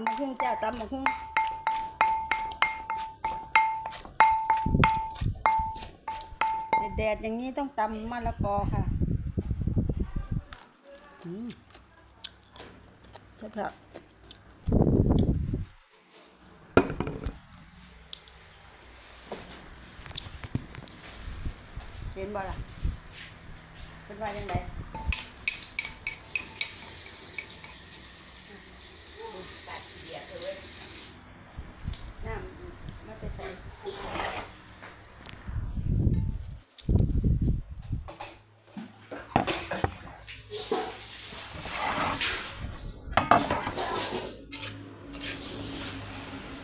ำมะฮุ่งจ้าตำมะฮุ่งแดดอย่างนี้ต้องตำมะละกอค่ะอืมใช่ครับเห็นบ่ล่ะเป็นว่ายังไง น้ำมาไปใส่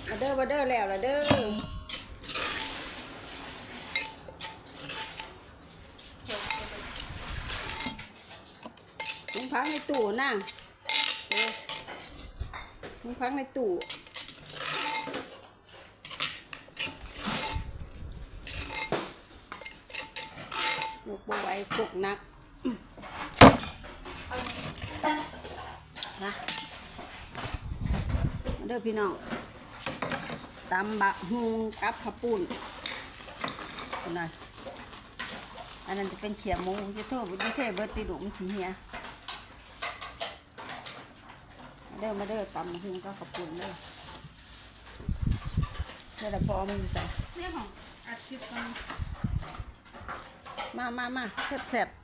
มา เด้อมาเด้อแล้วละเด้อลุงพักในตู้นั่งเออลุงพักในตู้ลูกบัไหวปลุกนักนะมาเด้อพี่น้อง ตำบะฮุงกับข้าวปุ้นคนนั้นอันนั้นจะเป็นเขียหมูจะโทษบุญเทพเบอร์ติดุมันสีเหียมาเด้อมาเด้อตำบะฮุงกับข้าวปุ้นเด้อเดี๋ยวเราพอเอามันใส่เนี่ยของอัดคลิปกันมามามาแซ่บแซบๆ